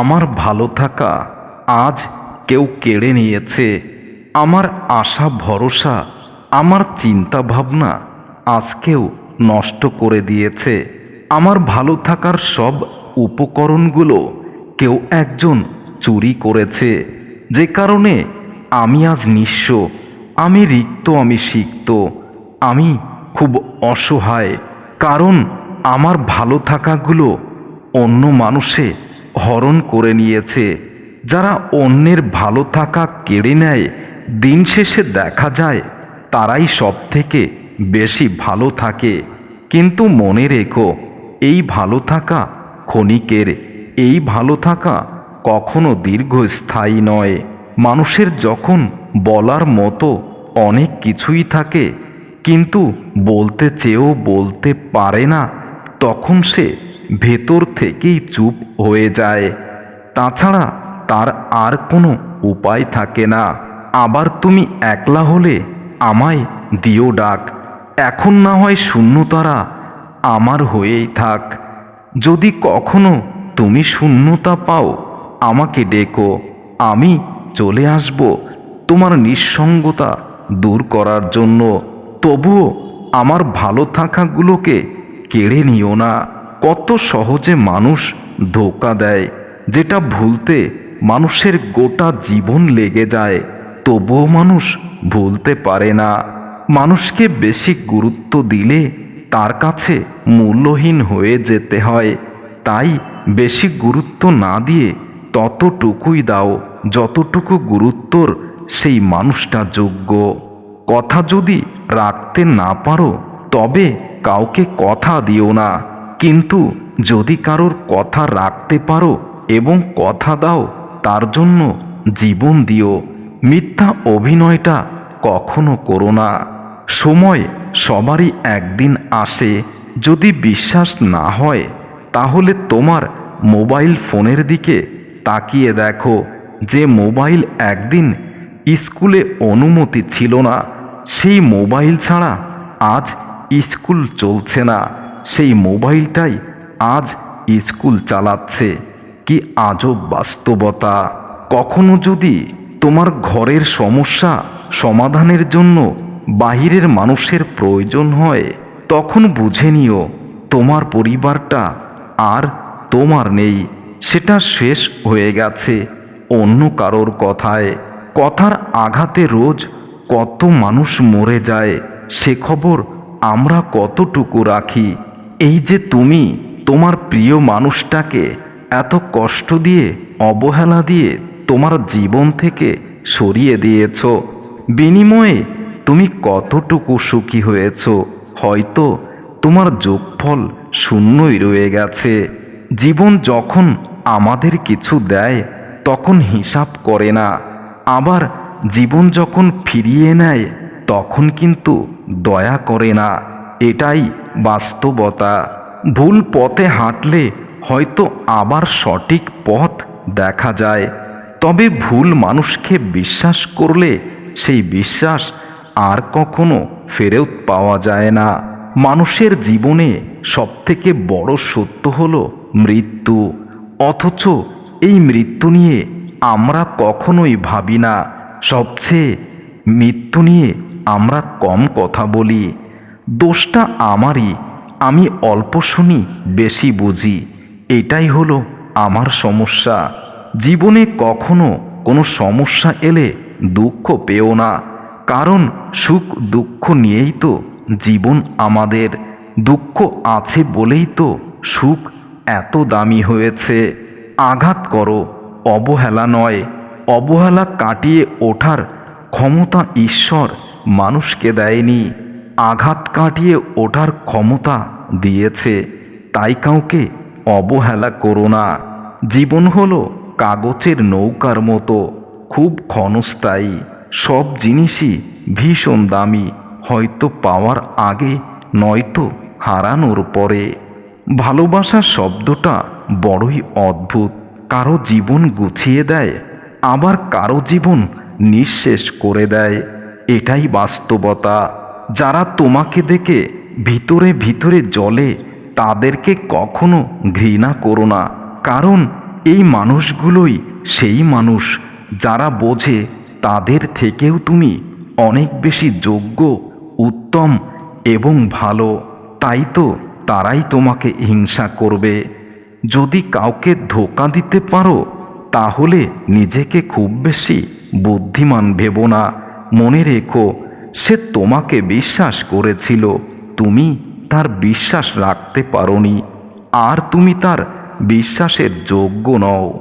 আমার ভালো থাকা আজ কেউ কেড়ে নিয়েছে। আমার আশা, ভরসা, আমার চিন্তা ভাবনা আজকেও নষ্ট করে দিয়েছে। আমার ভালো থাকার সব উপকরণগুলো কেউ একজন চুরি করেছে। যে কারণে আমি আজ নিঃস্ব, আমি রিক্ত, আমি সিক্ত, আমি খুব অসহায়। কারণ আমার ভালো থাকাগুলো অন্য মানুষে হরণ করে নিয়েছে। যারা অন্যের ভালো থাকা কেড়ে নেয়, দিন শেষে দেখা যায়, তারাই সব থেকে বেশি ভালো থাকে। কিন্তু মনে রেখো, এই ভালো থাকা ক্ষণিকের, এই ভালো থাকা কখনো দীর্ঘস্থায়ী নয়। মানুষের যখন বলার মতো অনেক কিছুই থাকে, কিন্তু বলতে চেয়েও বলতে পারে না, তখন সে ভেতর থেকেই চুপ হয়ে যায়। তাছাড়া তার আর কোনো উপায় থাকে না। আবার তুমি একলা হলে আমায় দিও ডাক। এখন না হয় শূন্যতারা আমার হয়েই থাক। যদি কখনো তুমি শূন্যতা পাও, আমাকে ডেকো। আমি চলে আসব তোমার নিঃসঙ্গতা দূর করার জন্য। তবুও আমার ভালো থাকাগুলোকে কেড়ে নিও না। কত সহজে মানুষ ধোকা দেয়, যেটা ভুলতে মানুষের গোটা জীবন লেগে যায়। তবুও মানুষ ভুলতে পারে না। মানুষকে বেশি গুরুত্ব দিলে তার কাছে মূল্যহীন হয়ে যেতে হয়। তাই বেশি গুরুত্ব না দিয়ে ততটুকুই দাও, যতটুকু গুরুত্বর সেই মানুষটা যোগ্য। কথা যদি রাখতে না পারো, তবে কাউকে কথা দিও না। কিন্তু যদি কারোর কথা রাখতে পারো এবং কথা দাও, তার জন্য জীবন দিও। মিথ্যা অভিনয়টা কখনো করো না। সময় সবারই একদিন আসে। যদি বিশ্বাস না হয়, তাহলে তোমার মোবাইল ফোনের দিকে তাকিয়ে দেখো যে মোবাইল একদিন স্কুলে অনুমতি ছিল না। সেই মোবাইল ছাড়া আজ স্কুল চলছে না। সেই মোবাইলটাই আজ স্কুল চালাচ্ছে। কি আজব বাস্তবতা। কখনো যদি তোমার ঘরের সমস্যা সমাধানের জন্য বাহিরের মানুষের প্রয়োজন হয়, তখন বুঝে নিও তোমার পরিবারটা আর তোমার নেই। সেটা শেষ হয়ে গেছে অন্য কারোর কথায়। কথার আঘাতে রোজ কত মানুষ মরে যায়, সে খবর আমরা কতটুকু রাখি। এই যে তুমি তোমার প্রিয় মানুষটাকে এত কষ্ট দিয়ে, অবহেলা দিয়ে তোমার জীবন থেকে সরিয়ে দিয়েছ, বিনিময়ে তুমি কতটুকু সুখী হয়েছ, হয়তো তোমার যোগফল শূন্যই রয়ে গেছে। জীবন যখন আমাদের কিছু দেয়, তখন হিসাব করে না। আবার জীবন যখন ফিরিয়ে নেয়, তখন কিন্তু দয়া করে না। এটাই বাস্তবতা। ভুল পথে হাঁটলে হয়তো আবার সঠিক পথ দেখা যায়। তবে ভুল মানুষকে বিশ্বাস করলে সেই বিশ্বাস আর কখনো ফেরত পাওয়া যায় না। মানুষের জীবনে সবথেকে বড় সত্য হলো মৃত্যু। অথচ এই মৃত্যু নিয়ে আমরা কখনোই ভাবি না। সবচেয়ে মৃত্যু নিয়ে আমরা কম কথা বলি। দোষটা আমারই, আমি অল্প শুনি, বেশি বুঝি। এটাই হলো আমার সমস্যা। জীবনে কখনো কোনো সমস্যা এলে দুঃখ পেও না। কারণ সুখ দুঃখ নিয়েই তো জীবন আমাদের। দুঃখ আছে বলেই তো সুখ এত দামি হয়েছে। আঘাত করো, অবহেলা নয়। অবহেলা কাটিয়ে ওঠার ক্ষমতা ঈশ্বর মানুষকে দেয়নি। আঘাত কাটিয়ে ওঠার ক্ষমতা দিয়েছে, তাই কাউকে অবহেলা করো না। জীবন হলো কাগজের নৌকার মতো, খুব ক্ষণস্থায়ী। সব জিনিসই ভীষণ দামি, হয়তো পাওয়ার আগে, নয়তো হারানোর পরে। ভালোবাসা শব্দটা বড়ই অদ্ভুত, কারও জীবন গুছিয়ে দেয়, আবার কারও জীবন নিঃশেষ করে দেয়। এটাই বাস্তবতা। যারা তোমাকে দেখে ভিতরে ভিতরে জলে তাদেরকে কখনো ঘৃণা করো না। কারণ এই মানুষগুলোই সেই মানুষ, যারা বোঝে তাদের থেকেও তুমি অনেক বেশি যোগ্য, উত্তম এবং ভালো। তাই তো তারাই তোমাকে হিংসা করবে। যদি কাউকে ধোকা দিতে পারো, তাহলে নিজেকে খুব বেশি বুদ্ধিমান ভেবো না। মনে রেখো সে তোমাকে বিশ্বাস করেছিল। তুমি তার বিশ্বাস রাখতে পারোনি। আর তুমি তার বিশ্বাসের যোগ্য নও।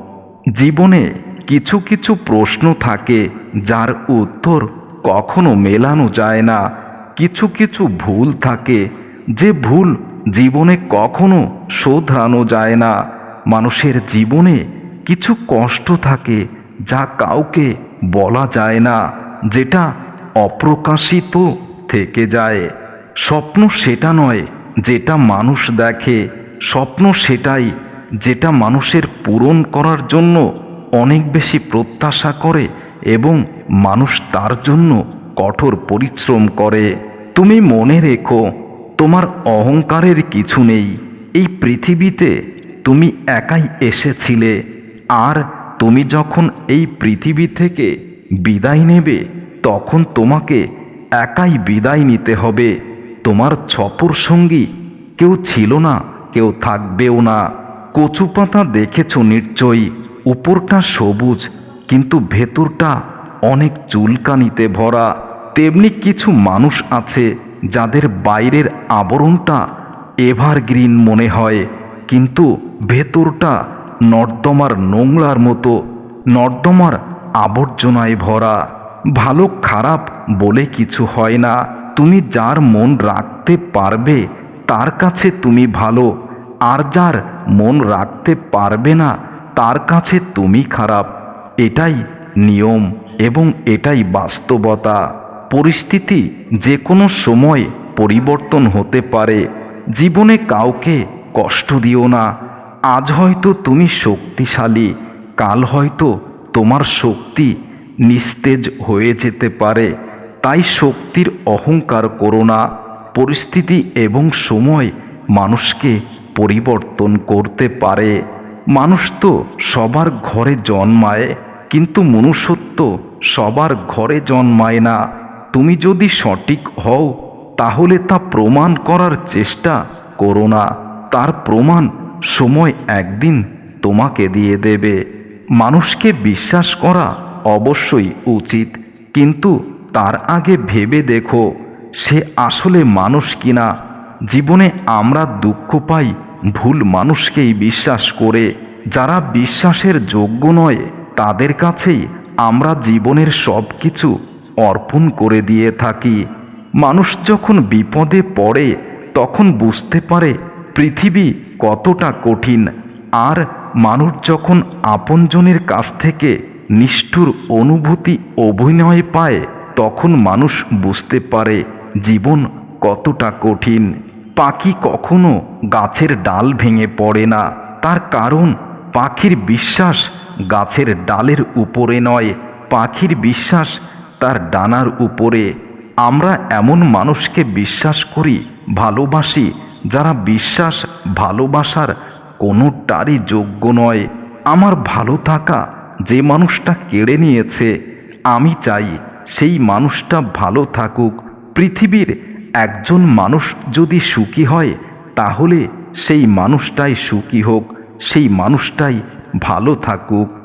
জীবনে কিছু কিছু প্রশ্ন থাকে, যার উত্তর কখনো মেলানো যায় না। কিছু কিছু ভুল থাকে, যে ভুল জীবনে কখনো শোধরানো যায় না। মানুষের জীবনে কিছু কষ্ট থাকে, যা কাউকে বলা যায় না, যেটা অপ্রকাশিত থেকে যায়। স্বপ্ন সেটা নয় যেটা মানুষ দেখে। স্বপ্ন সেটাই যেটা মানুষের পূরণ করার জন্য অনেক বেশি প্রত্যাশা করে এবং মানুষ তার জন্য কঠোর পরিশ্রম করে। তুমি মনে রেখো, তোমার অহংকারের কিছু নেই। এই পৃথিবীতে তুমি একাই এসেছিলে। আর তুমি যখন এই পৃথিবী থেকে বিদায় নেবে তখন তোমাকে একাই বিদায় নিতে হবে। তোমার ছপর সঙ্গী কেউ ছিল না, কেউ থাকবেও না। কচু পাতা দেখেছ নিশ্চয়ই, উপরটা সবুজ, কিন্তু ভেতরটা অনেক চুলকানিতে ভরা। তেমনি কিছু মানুষ আছে যাদের বাইরের আবরণটা এভারগ্রিন মনে হয়, কিন্তু ভেতরটা নর্দমার নোংরার মতো, নর্দমার আবর্জনায় ভরা। ভালো খারাপ বলে কিছু হয় না। তুমি যার মন রাখতে পারবে, তার কাছে তুমি ভালো। আর যার মন রাখতে পারবে না, তার কাছে তুমি খারাপ। এটাই নিয়ম এবং এটাই বাস্তবতা। পরিস্থিতি যে কোনো সময় পরিবর্তন হতে পারে। জীবনে কাউকে কষ্ট দিও না। আজ হয়তো তুমি শক্তিশালী, কাল হয়তো তোমার শক্তি নিস্তেজ হয়ে যেতে পারে, তাই শক্তির অহংকার করো না। পরিস্থিতি এবং সময় মানুষকে পরিবর্তন করতে পারে। মানুষ তো সবার ঘরে জন্মায়, কিন্তু মনুষ্যত্ব সবার ঘরে জন্মায় না। তুমি যদি সঠিক হও, তাহলে তা প্রমাণ করার চেষ্টা করো না। তার প্রমাণ সময় একদিন তোমাকে দিয়ে দেবে। মানুষকে বিশ্বাস করা অবশ্যই উচিত, কিন্তু তার আগে ভেবে দেখো, সে আসলে মানুষ কিনা। জীবনে আমরা দুঃখ পাই, ভুল মানুষকেই বিশ্বাস করে। যারা বিশ্বাসের যোগ্য নয়, তাদের কাছেই আমরা জীবনের সব কিছু অর্পণ করে দিয়ে থাকি। মানুষ যখন বিপদে পড়ে, তখন বুঝতে পারে পৃথিবী কতটা কঠিন। আর মানুষ যখন আপনজনের কাছ থেকে নিষ্ঠুর অনুভূতি অভিনয় পায়, তখন মানুষ বুঝতে পারে জীবন কতটা কঠিন। পাখি কখনো গাছের ডাল ভেঙে পড়ে না। তার কারণ, পাখির বিশ্বাস গাছের ডালের উপরে নয়, পাখির বিশ্বাস তার ডানার উপরে। আমরা এমন মানুষকে বিশ্বাস করি, ভালোবাসি, যারা বিশ্বাস ভালোবাসার কোনোটারই যোগ্য নয়। আমার ভালো থাকা যে মানুষটা কেড়ে নিয়েছে, আমি চাই সেই মানুষটা ভালো থাকুক। পৃথিবীর একজন মানুষ যদি সুখী হয়, তাহলে সেই মানুষটাই সুখী হোক, সেই মানুষটাই ভালো থাকুক।